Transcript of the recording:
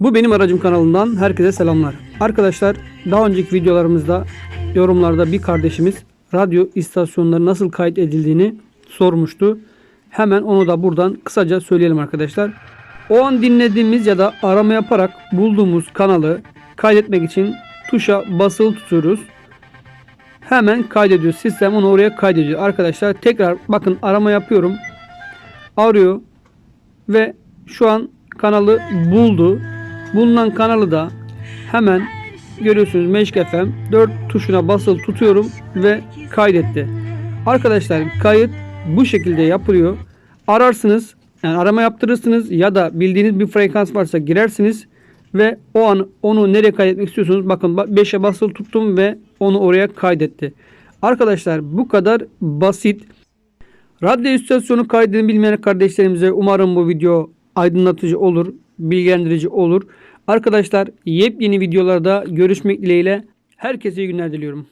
Bu benim aracım kanalından herkese selamlar. Arkadaşlar daha önceki videolarımızda yorumlarda bir kardeşimiz radyo istasyonları nasıl kayıt edildiğini sormuştu. Hemen onu da buradan kısaca söyleyelim arkadaşlar. O an dinlediğimiz ya da arama yaparak bulduğumuz kanalı kaydetmek için tuşa basılı tutuyoruz. Hemen kaydediyor. Sistem onu oraya kaydediyor. Arkadaşlar tekrar bakın arama yapıyorum. Arıyor ve şu an kanalı buldu. Bulunan kanalı da hemen görüyorsunuz Meşk FM 4 tuşuna basılı tutuyorum ve kaydetti. Arkadaşlar kayıt bu şekilde yapılıyor. Ararsınız yani arama yaptırırsınız ya da bildiğiniz bir frekans varsa girersiniz ve o an onu nereye kaydetmek istiyorsunuz bakın 5'e basılı tuttum ve onu oraya kaydetti. Arkadaşlar bu kadar basit. Radyo istasyonu kaydını bilmeyen kardeşlerimize umarım bu video aydınlatıcı olur, bilgilendirici olur. Arkadaşlar yepyeni videolarda görüşmek dileğiyle herkese iyi günler diliyorum.